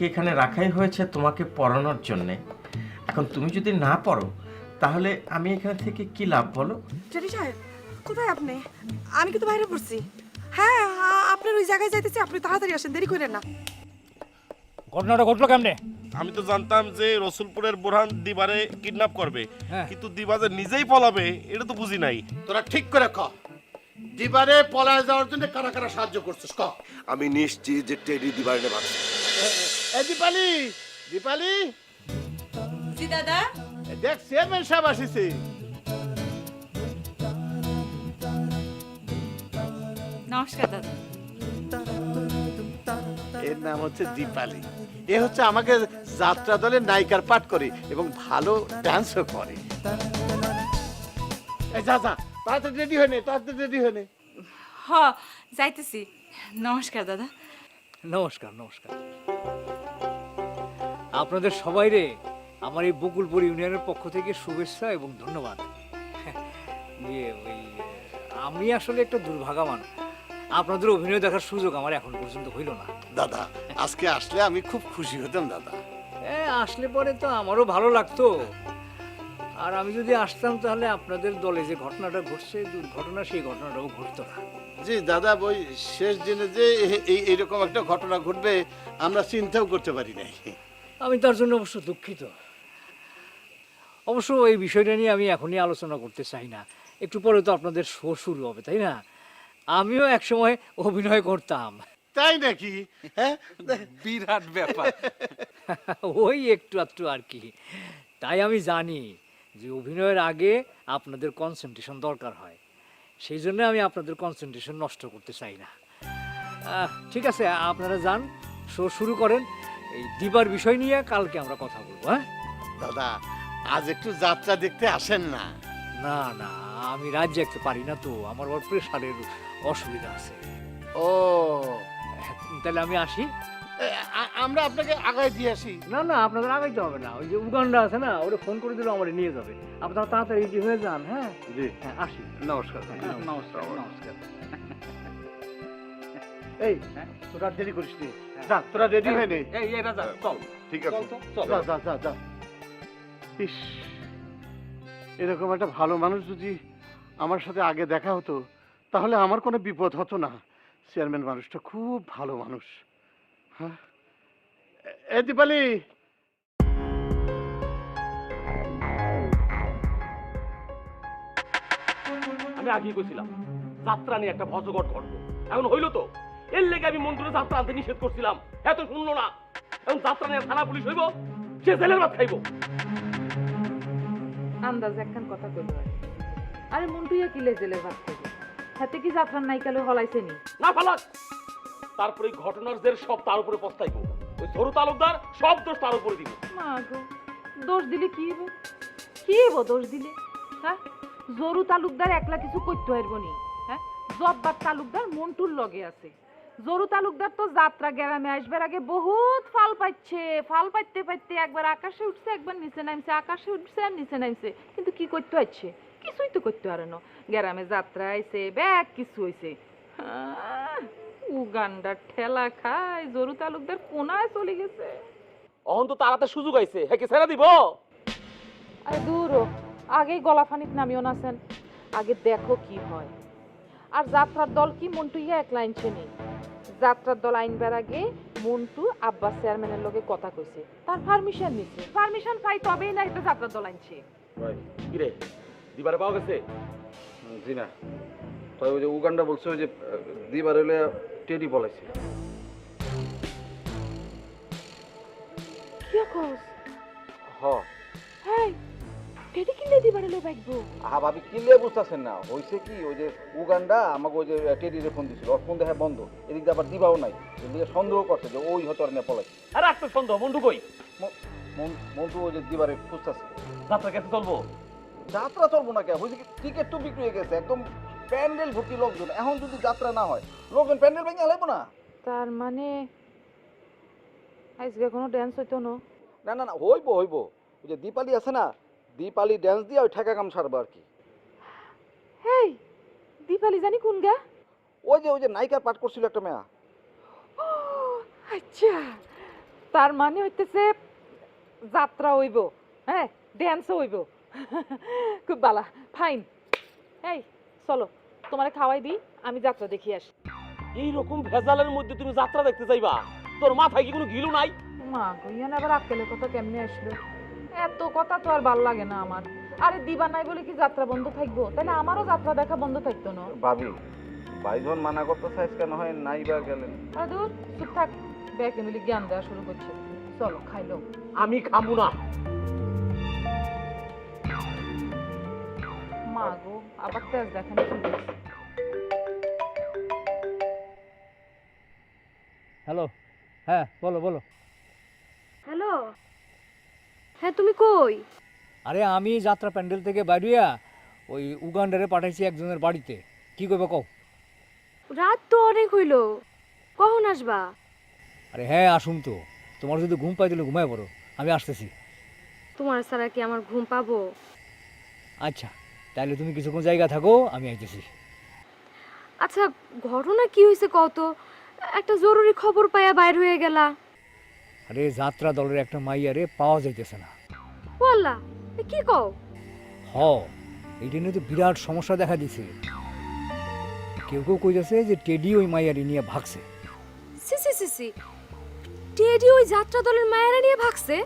আমাকে এখানে রাখাই হয়েছে তোমাকে পড়ানোর জন্যে। এখন তুমি যদি না পড়ো তাহলে আমি এখানে থেকে কি লাভ বলো? জেঠি সাহেব কোথায় আপনি? আমি কিন্তু বাইরে পড়ছি। হ্যাঁ আপনার ওই জায়গায় যাইতেছি আপনি তাড়াতাড়ি আসেন দেরি করেন না। ঘটনাটা ঘটলো কেমনে? আমি তো জানতাম যে রসুলপুরের বোরহান দিবারে কিডন্যাপ করবে। হ্যাঁ। কিন্তু দিবা যে নিজেই পলাবে এটা তো বুঝি নাই। তোরা ঠিক করে ক। দিবারে পলায় যাওয়ার জন্য কারা কারা সাহায্য করছিস ক। আমি নিশ্চিত যে টেডি দিবারে ভাবছি এ দীপালি দীপালি। জি দাদা। এ দেখ চেয়ারম্যান সাহেব আসিছে। নমস্কার দাদা। এর নাম হচ্ছে দীপালি। এ হচ্ছে আমাকে যাত্রা দলের নায়িকার পাঠ করে এবং ভালো ডান্সও করে। এই যা যা তাড়াতাড়ি রেডি হয়ে নে তাড়াতাড়ি রেডি হয়ে নে। হ যাইতেছি। নমস্কার দাদা। নমস্কার নমস্কার। আপনাদের সবাই রে আমার এই বকুলপুর ইউনিয়নের পক্ষ থেকে শুভেচ্ছা এবং ধন্যবাদ। ইয়ে ওই আমি আসলে একটা দুর্ভাগামান আপনাদের অভিনয় দেখার সুযোগ আমার এখন পর্যন্ত হইল না। দাদা আজকে আসলে আমি খুব খুশি হতাম দাদা। এ, আসলে পরে তো আমারও ভালো লাগতো। আর আমি যদি আসতাম তাহলে আপনাদের দলে যে ঘটনাটা ঘটছে দুর্ঘটনা সেই ঘটনাটাও ঘটতো না। জি দাদা ওই শেষ দিনে যে এই এইরকম একটা ঘটনা ঘটবে আমরা চিন্তাও করতে পারি নাই। আমি তার জন্য অবশ্য দুঃখিত। অবশ্য এই বিষয়টা নিয়ে আমি এখনই আলোচনা করতে চাই না। একটু পরে তো আপনাদের শো শুরু হবে তাই না? আমিও একসময় অভিনয় করতাম। তাই নাকি? হ্যাঁ? বিরাট ব্যাপার। ওই একটু একটু আর কি। তাই আমি জানি যে অভিনয়ের আগে আপনাদের কনসেন্ট্রেশন দরকার হয়। সেই জন্য আমি আপনাদের কনসেন্ট্রেশন নষ্ট করতে চাই না। ঠিক আছে আপনারা যান শো শুরু করেন। এই দিবার বিষয় নিয়ে কালকে আমরা কথা বলব হ্যাঁ? দাদা আজ একটু যাত্রা দেখতে আসেন না। না না আমি রাত জাগতে পারি না তো আমার আবার প্রেশারের অসুবিধা আছে। ও। তাহলে আমি আসি। আমরা আপনাকে আগায় দিয়ে আসি। না না আপনাদের আগাইতে হবে না ওই যে উগান্ডা আছে না ওরা ফোন করে দিলে আমার নিয়ে যাবে। আপনারা তাড়াতাড়ি রেডি হয়ে যান হ্যাঁ? জি। হ্যাঁ আসি। নমস্কার। নমস্কার। নমস্কার। এই তোরা দেরি করিস নি। যা তোরা রেডি হয়ে নে। এই এই রাজা চল। ঠিক আছে। চল যা যা যা যা। ইস এরকম একটা ভালো মানুষ যদি আমার সাথে আগে দেখা হতো তাহলে আমার কোনো বিপদ হতো না। চেয়ারম্যান মানুষটা খুব ভালো মানুষ। হ্যাঁ? এ- দীপালি! আমি আগেই কইছিলাম যাত্রা নিয়ে একটা ভজঘট ঘটবো। এখন হইল তো? এর লেগে আমি মন্ত্রী যাত্রা আনতে নিষেধ করছিলাম। এত শুনলো না। এখন যাত্রা নিয়ে থানা পুলিশ হইব সে জেলের ভাত খাইবো। আন্দাজ একখান কথা কইল আরে। মন্টুইয়া কিলে জেলের ভাত খাইবে? হাতে কি যাত্রার নাইকালে হলাইছে নি? না ফালাক তারপরে ঘটনার জের সব তার উপরে পস্তাইব। ওই ঝরু তালুকদার সব দোষ তার উপরে দিব। মা গো দোষ দিলে কি হইব? কি হইব দোষ দিলে? হ্যাঁ? জরু তালুকদার একলা কিছু করতে পারব নি? হ্যাঁ? জব্বার তালুকদার মন্টুর লগে আছে। জরু তালুকদার তো যাত্রা গ্রামে আসবার আগে বহুত ফাল পাইছে ফাল পাইতে পাইতে একবার আকাশে উঠছে একবার নিচে নামছে আকাশে উঠছে আর নিচে নামছে। কিন্তু কি করতে হচ্ছে? কিছুই তো করতে পারে না। গ্রামে যাত্রা আইছে ব্যাগ কিছু হইছে। আহ, উগান্ডার ঠেলা খায় জরু তালুকদার কোনায় চলে গেছে। অহন তো তারাতে সুযোগ আইছে হ্যাঁ কি ছেড়ে দিব? আরে দূর আগেই গলা ফানিত নামিও নাছেন আগে দেখো কি হয়। আর যাত্রার দল কি মন্টু ইয়া এক লাইন চেনে? যাত্রার দল আইনবার আগে মন্টু আব্বাস চেয়ারম্যানের লগে কথা কইছে। তার পারমিশন নিছে। পারমিশন পাই তবেই না এটা যাত্রার দল আনছে কিরে দিবারে পাওয়া গেছে? জি না। তবে ওই যে উগান্ডা বলছে যে দিবার হলে টেডি বলেছে কি কস? হ। হেই টেডি কিলে দিবারে লো বাইকবো আহা ভাবি কিলে বুঝতেছেন না। হয়েছে কি ওই যে উগান্ডা আমাকে ওই যে টেডিরে ফোন দিছিল ওর ফোন দেখা বন্ধ। এদিক দিয়ে আবার দিবাও নাই। এদিকে সন্দেহ করছে যে ওই হয়তো আর নেপালাই আরে একটা সন্দেহ মন্টু কই? মন্টু ওই যে দিবারে খুঁজতেছে। যাত্রা কেসে চলবো? যাত্রা চলবো না কে হয়েছে কি টিকিট তো বিক্রি হয়ে গেছে একদম প্যান্ডেল ভর্তি লোকজন। এখন যদি যাত্রা না হয় লোকজন প্যান্ডেল ভেঙে হালাইবো না? তার মানে আজকে কোনো ড্যান্স হইতো না? না না না হইব হইব। ওই যে দীপালি আছে না দীপালি ড্যান্স দিয়ে ওই ঠেকা কাম সারবো আর কি? হেই দীপালি জানি কোন গা? ওই যে ওই যে নায়িকার পাঠ করছিল একটা মেয়া। আচ্ছা। তার মানে হইতেছে যাত্রা হইব হ্যাঁ ড্যান্স হইব। খুব বালা ফাইন এই চলো তোমারে খাওয়াই দিই আমি যাত্রা দেখি আসি। এই রকম ভেজালের মধ্যে তুমি যাত্রা দেখতে যাইবা? তোর মাথায় কি কোনো গিলু নাই? মা কইয়ান আবার আক্কেলের কথা কেমনে আসলো? এত কথা তো আর ভালো লাগে না আমার। আরে দিবা নাই বলে কি যাত্রা বন্ধ থাকব? তাহলে আমারও যাত্রা দেখা বন্ধ থাকতো না। ভাবি ভাইজন মানা করতে চাইছ কেন হয় নাই বা গেলেন। আরে দূর চুপ থাক। ব্যাকে মিলে জ্ঞান দেওয়া শুরু করছে। চলো খাইলো আমি খামু না। মা গো আবার তেজ দেখানো শুরু করছে হ্যালো হ্যাঁ বলো বলো। হ্যালো। হ্যাঁ তুমি কই? আরে আমি যাত্রা প্যান্ডেল থেকে বাইরিয়া ওই উগান্ডারে পাঠাইছি একজনের বাড়িতে। কি করবে কও? রাত তো অনেক হইল। কখন আসবা? আরে হ্যাঁ আসুন তো। তোমার যদি ঘুম পাই দিলে ঘুমায় পড়ো। আমি আসতেছি। তোমার ছাড়া কি আমার ঘুম পাবো? আচ্ছা তাহলে তুমি কিছুক্ষণ জায়গা থাকো আমি আইতেছি। আচ্ছা ঘটনা কি হয়েছে কত একটা জরুরি খবর পাইয়া বাইর হয়ে গেলা। আরে যাত্রা দলের একটা মাইয়ারে পাওয়া যাইতেছে না। বললা কি কও? হ এইটা নিয়ে তো বিরাট সমস্যা দেখা দিছে। কেউ কেউ কইতেছে যে টেডি ওই মাইয়ারি নিয়ে ভাগছে। সি সি সি সি টেডি ওই যাত্রা দলের মায়েরা নিয়ে ভাগছে?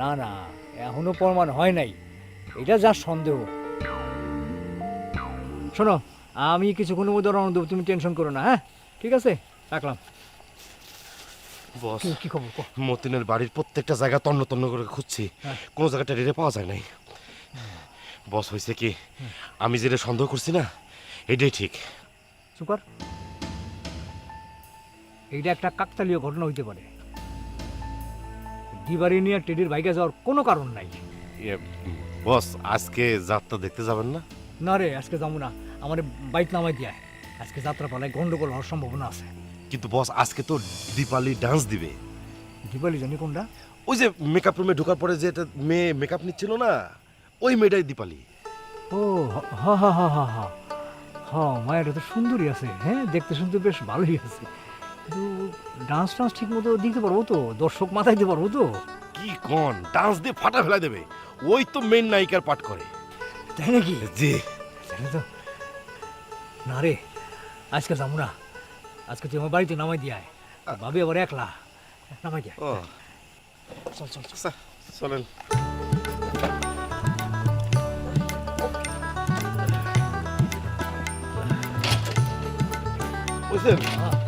না না এখনও প্রমাণ হয় নাই। এটা যা সন্দেহ। শোনো আমি কিছুক্ষণের মধ্যে রওনা দেবো তুমি টেনশন করো না হ্যাঁ? ঠিক আছে? রাখলাম। বস। কি- খবর। মতিনের বাড়ির প্রত্যেকটা জায়গা তন্ন তন্ন করে খুঁজছি। হ্যাঁ। কোনো জায়গাটা রেড়ে পাওয়া যায় নাই। বস হয়েছে কি? আমি যেটা সন্দেহ করছি না এটাই ঠিক। সুপার এইটা একটা কাকতালীয় ঘটনা হইতে পারে। দিবারি নিয়ে টেডির বাইকে যাওয়ার কোনো কারণ নাই। বস আজকে যাত্রা দেখতে যাবেন না? না রে আজকে যাব না। আমার বাইক নামাই দিয়া। আজকে যাত্রা পালায় গন্ডগোল হওয়ার সম্ভাবনা আছে। কিন্তু বস আজকে তো দীপালি ডান্স দিবে। দীপালি জানি কোনটা? ওই যে মেকআপ রুমে ঢোকার পরে যে একটা মেয়ে মেকআপ নিচ্ছিল না ওই মেয়েটাই দীপালি ও হা হা হা হা হা। হা মায়ের তো সুন্দরী আছে হ্যাঁ? দেখতে শুনতে বেশ ভালোই আছে। কিন্তু ডান্স টান্স ঠিক মতো দিতে পারব তো? দর্শক মাথায় দিতে পারব তো? কি কন? ডান্স দিয়ে ফাটা ফেলা দেবে। ওই তো মেন নায়িকার পাঠ করে। তাই নাকি? জি। তাহলে তো না রে আজকে যাব না আজকে তুই আমার বাড়িতে নামাই দিয়ে আয়। ভাবি আবার একলা। নামাই দিয়ে। ও। চল চল চল। চলেন। বুঝলেন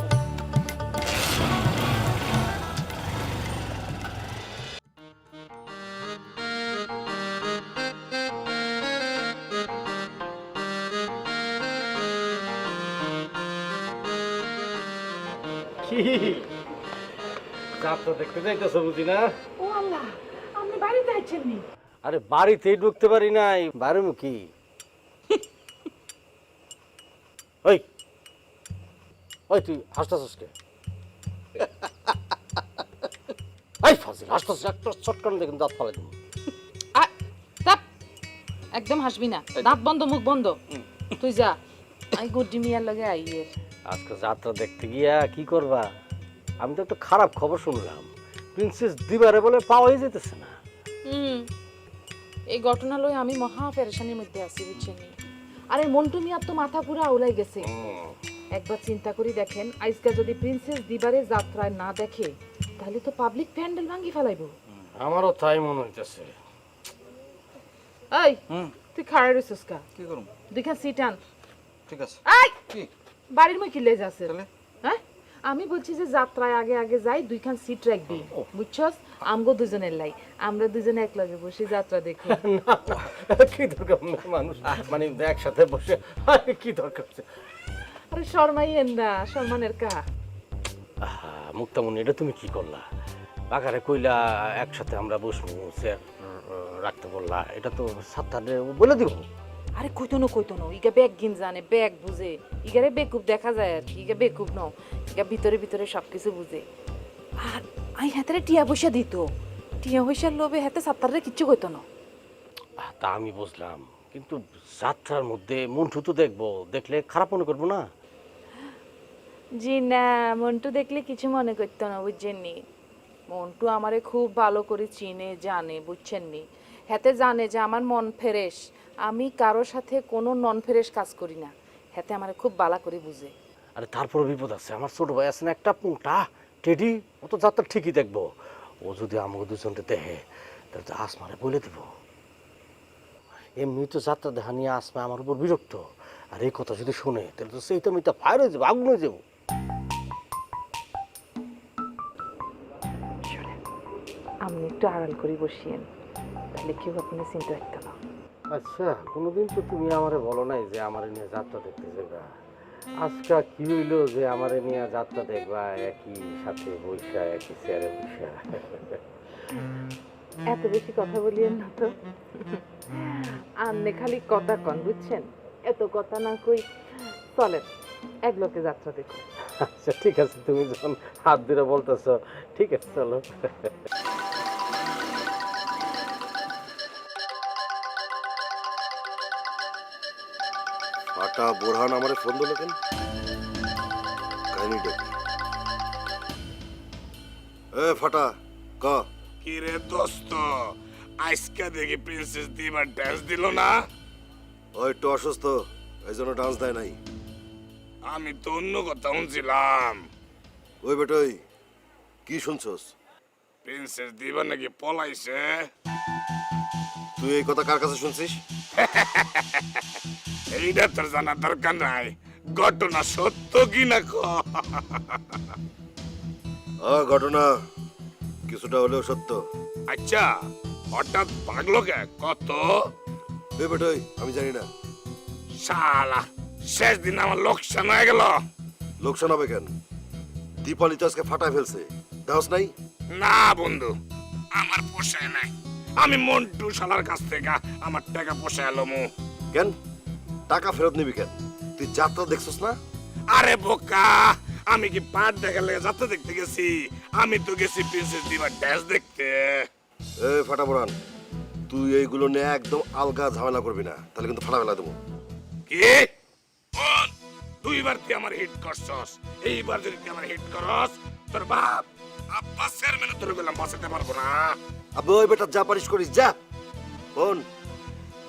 দেখতে যাইতেছো বুঝি না? ও আল্লাহ আপনি বাড়িতে আছেন নি? আরে বাড়িতেই ঢুকতে পারি নাই। বাইরে মুখী ওই ওই তুই হাসতাছিস কে? এই ফাজিল হাসতাছিস একটা চটকান দেখুন দাঁত ফালাই দেবো। একদম হাসবি না। দাঁত বন্ধ মুখ বন্ধ। তুই যা আই গুড্ডি মিয়ার লগে আইয়ের আজকে যাত্রা দেখতে গিয়া কি করবা? আমি তো একটা খারাপ খবর শুনলাম। প্রিন্সেস দিবারে বলে পাওয়াই যেতেছে না। হুম এই ঘটনা লই আমি মহা পেরেশানির মধ্যে আছি বুঝছেন? আরে মন্টু মিয়ার তো মাথা পুরা উলাই গেছে। একবার চিন্তা করি দেখেন আজকে যদি প্রিন্সেস দিবারে যাত্রায় না দেখে তাহলে তো পাবলিক প্যান্ডেল ভাঙি ফেলাইবো। আমারও তাই মনে হইতেছে। এই তুই খাড়াই রইছিস কা? কি করুম? দুইখান সিট আন ঠিক আছে। এই! কি? বাড়ির মই কিলে যাচ্ছে তাহলে? হ্যাঁ? আমি বলছি যে যাত্রায় আগে আগে যাই দুইখান সিট রাখবি বুঝছস? আমগো দুজনের লাই আমরা দুজনে এক লগে বসে যাত্রা দেখি। কি দরকার? মানুষ মানে একসাথে বসে কি দরকার আছে? আরে শর্মাইয়েন না সম্মানের কা? আহা, মুক্তামণি এটা তুমি কি করলা? বাগারে কইলা একসাথে আমরা বসবো রাখতে বললা এটা তো সাতটারে বলে দিব। আরে কইতো না কইতো না ইগা ব্যাগ গিন জানে ব্যাগ বুঝে। ইগারে বেকুব দেখা যায় আর কি ইগা বেকুব ন ইগা ভিতরে ভিতরে সবকিছু বুঝে। আর আই হাতে টিয়া পয়সা দিত। টিয়া পয়সার লোভে হাতে সাত্তারে কিচ্ছু কইতো না তা আমি বুঝলাম। কিন্তু যাত্রার মধ্যে মন্টু তো দেখব। দেখলে খারাপ মনে করব না? জি না মন্টু দেখলে কিছু মনে করতো না বুঝছেন নি? মন্টু আমারে খুব ভালো করে চিনে জানে বুঝছেন নি? হেতে জানে যে আমার মন ফেরেশ। আমি কারও সাথে কোনো নন ফেরেশ কাজ করি না। হেতে আমার খুব বালা করে বুঝে। আরে তারপর বিপদ আছে। আমার ছোট ভাই আছে না একটা পুংটা। টেডি ও তো যাত্রা ঠিকই দেখব। ও যদি আমাকে দুজনকে দেখে তাহলে তো আসমারে বলে দিব। এমনি তো যাত্রা দেখা নিয়ে আসমা আমার উপর বিরক্ত। আর এই কথা যদি শুনে তাহলে তো সেইটা মিটা ফায়ার হয়ে যাব আগুন হয়ে যাব। আপনি একটু আড়াল করে বসিয়েন। তাহলে কেউ আপনি চিন্তা রাখতে না। আচ্ছা কোনোদিন তো তুমি আমারে বলো নাই যে আমারে নিয়ে যাত্রা দেখতে যাবা আজকে কি হইল যে আমারে নিয়ে যাত্রা দেখবা একই সাথে বৈশা একই চেয়ারে বৈশা এত বেশি কথা বলিয়েন না তো। আন্নে খালি কথা কন বুঝছেন? এত কথা না কই চলেন এক লোকে যাত্রা দেখুন। আচ্ছা ঠিক আছে তুমি যখন হাত ধরে বলতেছো ঠিক আছে চলো। ফাটা বোরহান আমারে ফোন দিল কেন? কাহিনীটা কি এ ফাটা ক। কি রে দোস্ত আজকে দেখি প্রিন্সেস দিবার ড্যান্স দিল না? ও একটু অসুস্থ এই জন্য ডান্স দেয় নাই। আমি তো অন্য কথা শুনছিলাম। ওই বেটই কি শুনছস? প্রিন্সেস দিবা নাকি পলাইছে। তুই এই কথা কার কাছে শুনছিস? এইটা তোর জানার দরকার নাই। ঘটনা সত্য কি না ক? ঘটনা কিছুটা হলেও সত্য। আচ্ছা হঠাৎ ভাগলো কে? কত? এ আমি জানি না। শালা শেষ দিন আমার লোকসান হয়ে গেল। লোকসান হবে কেন? দীপালি তো আজকে ফাটায় ফেলছে। দেহস নাই? না বন্ধু আমার পোষায় নাই। আমি মন্টু শালার কাছ থেকে আমার টাকা পোষায় এলো মু কেন? টাকা ফেরত নিবি কেন? তুই যাত্রা দেখছস না? আরে বোকা আমি কি পাট দেখার লেগে যাত্রা দেখতে গেছি? আমি তো গেছি প্রিন্সেস দিবার ড্যান্স দেখতে। এ ফাটা বোরান তুই এইগুলো নিয়ে একদম আলগা ঝামেলা করবি না তাহলে কিন্তু ফাটা ফেলা দেবো। কি? দুইবার তুই আমার হিট করছস। এইবার যদি তুই আমার হিট করস তোর বাপ আব্বাস চেয়ারম্যান তোর গেলাম বাঁচাতে পারব না। আবে ওই বেটা যা পারিস করিস যা। বোন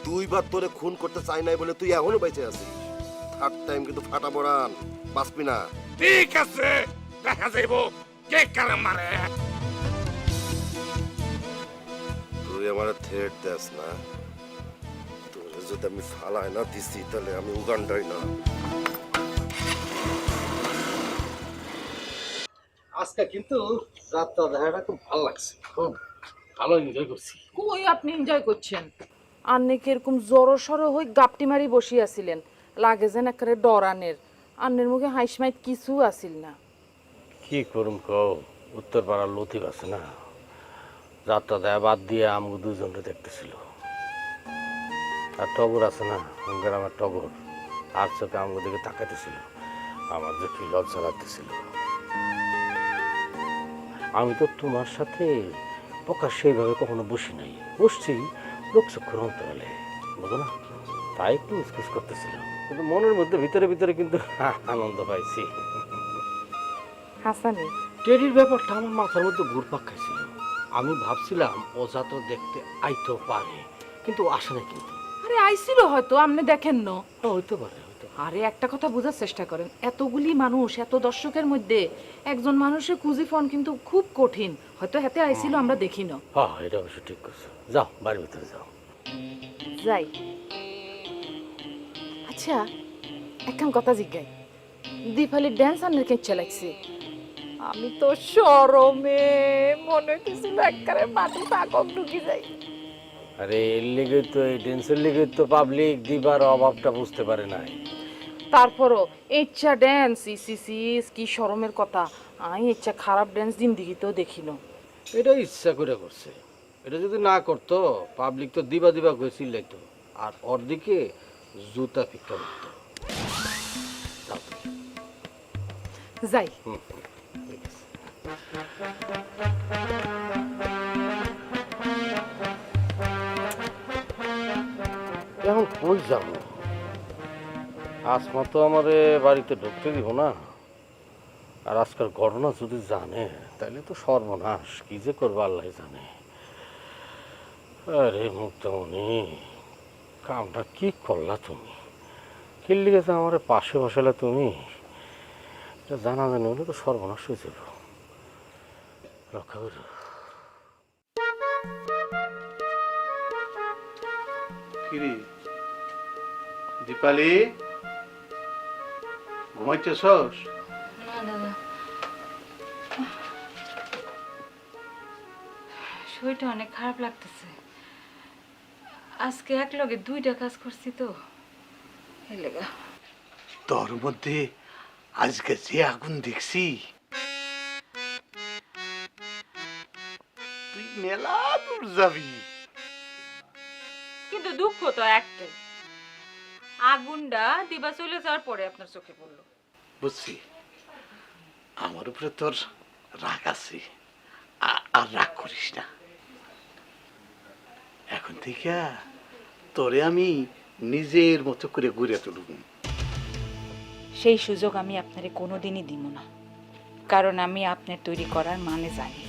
দুইবার তোরে খুন করতে চাই নাই বলে তুই এখনও বেঁচে আছিস। থার্ড টাইম কিন্তু ফাটা বোরান বাঁচবি না। ঠিক আছে দেখা যাইব কে কারে মারে। তুই আমার থ্রেট দেস না। তোরে যদি আমি ফালাই না দিছি তাহলে আমি উগান্ডাই না। আজকে কিন্তু যাত্রা দেখাটা খুব ভালো লাগছে খুব ভালো এনজয় করছি। কই আপনি এনজয় করছেন? আন্নে কি এরকম জড়ো সড়ো হই গাপটি মারি বসিয়াছিলেন লাগে যেন একেবারে ডরানের আন্নের মুখে হাইস মাইট কিছু আসিল না। কি করুম কও উত্তর পাড়ার লতিফ আছে না? যাত্রা দেয়া বাদ দিয়ে আমাকে দুজনকে দেখতেছিল। আর টগর আছে না গ্রামের টগর। আর চোখে আমাকে দিকে তাকাইতেছিল। আমার যে কি লজ্জা লাগতেছিল। আমি তো তোমার সাথে প্রকাশ সেইভাবে কখনো বসি নাই। বসছি লোকচক্ষুর অন্তরালে। বুঝো না তাই একটু উসকুস করতেছিল কিন্তু মনের মধ্যে ভিতরে ভিতরে কিন্তু আনন্দ পাইছি। হাসানি। টেরির ব্যাপারটা আমার মাথার মধ্যে ঘুরপাক খাইছিল। আমি ভাবছিলাম ও যাত্রা দেখতে আইতেও পারে কিন্তু আসে না কিন্তু। আরে আইছিল হয়তো আপনি দেখেন না। হ্যাঁ, হইতে পারে। আরে একটা কথা বোঝার চেষ্টা করেন। এতগুলি মানুষ এত দর্শকের মধ্যে একজন মানুষের খুঁজি ফোন কিন্তু খুব কঠিন। হয়তো হাতে আইছিল আমরা দেখি না। হ্যাঁ এটা অবশ্য ঠিক করছ যাও বাড়ির ভিতরে যাও। যাই। আচ্ছা একখান কথা জিজ্ঞাই। দীপালির ড্যান্স আনের কেচ্ছা লাগছে আমি তো সরমে মনে হইতেছিল একবারে মাটি পাকক ঢুকি যাই। আরে এর লেগে তো এই ডেন্সের লিগে তো পাবলিক দিবার অভাবটা বুঝতে পারে নাই। তারপরও ইচ্ছা ড্যান্স ইসিসিস কি শরমের কথা। আমি ইচ্ছা খারাপ ড্যান্স জিন্দিগিতেও দেখিনো এটা ইচ্ছা করে করছে। এটা যদি না করতো পাবলিক তো দিবা দিবা করে চিল্লাইতো। আর ওর দিকে জুতা যাও। তুমি। যাই। এখন কই যাব? আসমা তো আমারে বাড়িতে ঢুকতে দিব না। আর আজকাল ঘটনা যদি জানে, তাহলে তো সর্বনাশ। কি যে করব আল্লাহ জানে। আরে মুক্তামণি, কামটা কি করলা তুমি? কিল্লি গেছে আমার পাশে বসালে তুমি? এটা জানা জানি হলে তো সর্বনাশ হয়ে যাব। রক্ষা কিরে? দীপালি? ঘুমাইতেছস না দাদা শরীরটা অনেক খারাপ লাগতেছে। আজকে এক লগে দুইটা কাজ করছি তো। তোর মধ্যে আজকে যে আগুন দেখছি তুই মেলা দূর যাবি। কিন্তু দুঃখ তো একটাই। আগুনটা দিবা চলে যাওয়ার পরে আপনার চোখে পড়ল। বুঝছি। আমার উপরে তোর রাগ আছে আর রাগ করিস না। এখন থেকে তোরে আমি নিজের মতো করে ঘুরে তুলব। সেই সুযোগ আমি আপনারে কোনোদিনই দিব না কারণ আমি আপনার তৈরি করার মানে জানি।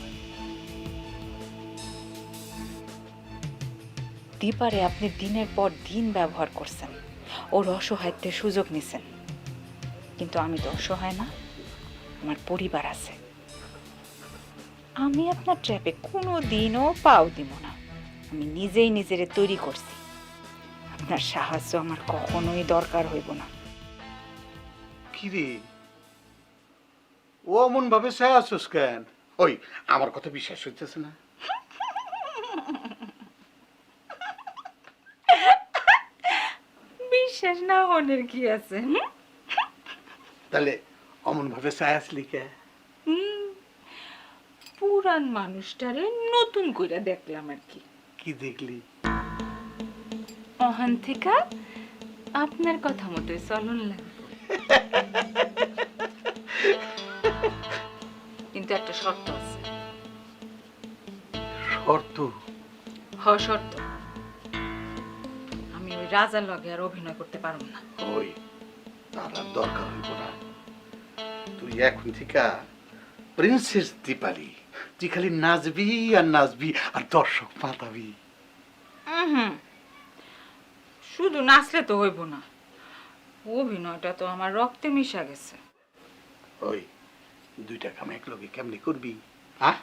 দীপারে আপনি দিনের পর দিন ব্যবহার করছেন। ওর অসহায়ত্বের সুযোগ নিছেন। কিন্তু আমি তো অসহায় না, আমার পরিবার আছে। আমি আপনার ট্র্যাপে কোনো দিনও পাও দিব না। আমি নিজেই নিজেরে তৈরি করছি। আপনার সাহায্য আমার কখনোই দরকার হইব না। কিরে ও অমন ভাবে সে আসুস কেন? ওই, আমার কথা বিশ্বাস হইতেছে না। হনের কি আছে তাহলে অমন ভাবে আসলি কে পুরান মানুষটারে নতুন করে দেখলাম আর কি। কি দেখলি? অহান থেকে আপনার কথা মতোই চলন লাগবে। কিন্তু একটা শর্ত আছে। শর্ত? হ শর্ত। রাজার লগে আর অভিনয় করতে পারব না। ওই তার আর দরকার হইব না। তুই এখন থেকে প্রিন্সেস দীপালি তুই খালি নাচবি আর নাচবি আর দর্শক পাতাবি হুম শুধু নাচলে তো হইব না অভিনয়টা তো আমার রক্তে মিশা গেছে। ওই দুইটা কাম এক লগে কেমনি করবি হ্যাঁ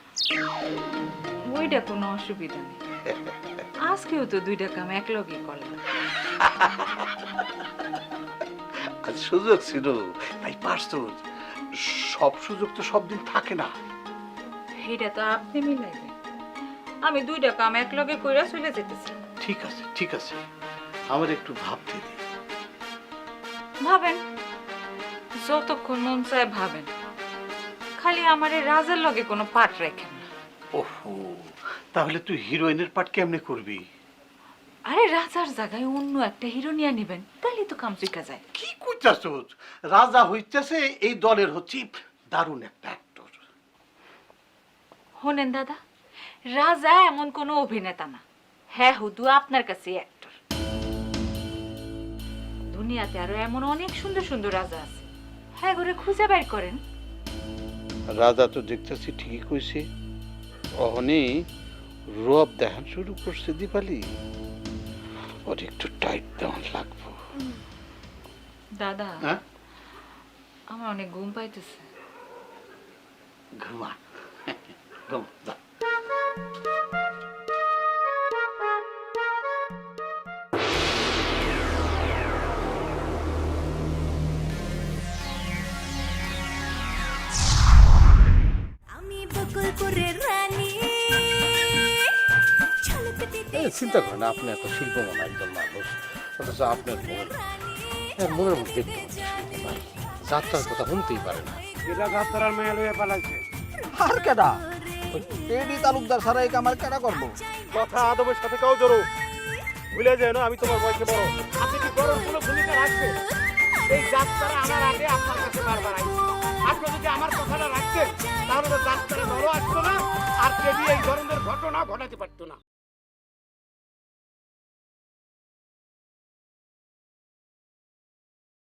ওইটা কোনো অসুবিধা নেই। আজকেও তো দুইটা কাম এক লগে করলাম আর সুযোগ ছিল তাই পারছ। সব সুযোগ তো সব দিন থাকে না। সেইটা তো আপনি মিলাইবেন। আমি দুইটা কাম এক লগে কইরা চলে যেতেছি। ঠিক আছে ঠিক আছে। আমার একটু ভাবতে দে ভাবেন? যতক্ষণ মন চায় ভাবেন। খালি আমার রাজার লগে কোনো পাঠ রাখেন না। ওহো। তাহলে তুই হিরোইনের পাঠ কেমনে করবি? আরে রাজার জায়গায় অন্য একটা হিরো নিয়ে নেবেন তাহলে তো কাম চুকা যায়। কি কইতাছ রাজা হইতেছে এই দলের হচ্ছে দারুণ একটা অ্যাক্টর শোনেন দাদা রাজা এমন কোনো অভিনেতা না। হ্যাঁ হুদু আপনার কাছে অ্যাক্টর দুনিয়াতে আরও এমন অনেক সুন্দর সুন্দর রাজা আছে। হ্যাঁ করে খুঁজে বের করেন। রাজা তো দেখতেছি ঠিকই কইছে। অহনি রব দেখান শুরু করছে দীপালি। ওর একটু টাইট দেওয়ান লাগবো। দাদা হ্যাঁ? আমার অনেক ঘুম পাইতেছে। ঘুমা। ঘুমা যা। আমি চিন্তা করেন আপনি এত শিল্পমান একজন মানুষ অথচ আপনার মন এর মনের মধ্যে একটু যাত্রার কথা শুনতেই পারে না। এটা যাত্রার মেয়ে লইয়া পালাইছে। আর কেডা? টেডি তালুকদার ছাড়া এই কামার কেডা করব? কথা আদবের সাথে কাউ জড়ো। ভুলে যায় না আমি তোমার বয়সে বড়। আপনি কি বড় কোনো ভূমিকা রাখছেন? এই যাত্রা আনার আগে আপনার কাছে বারবার আইছি। আপনি যদি আমার কথাটা রাখতেন তাহলে তো যাত্রা বড় আসতো না আর কেবি এই ধরনের ঘটনা ঘটাতে পারতো না।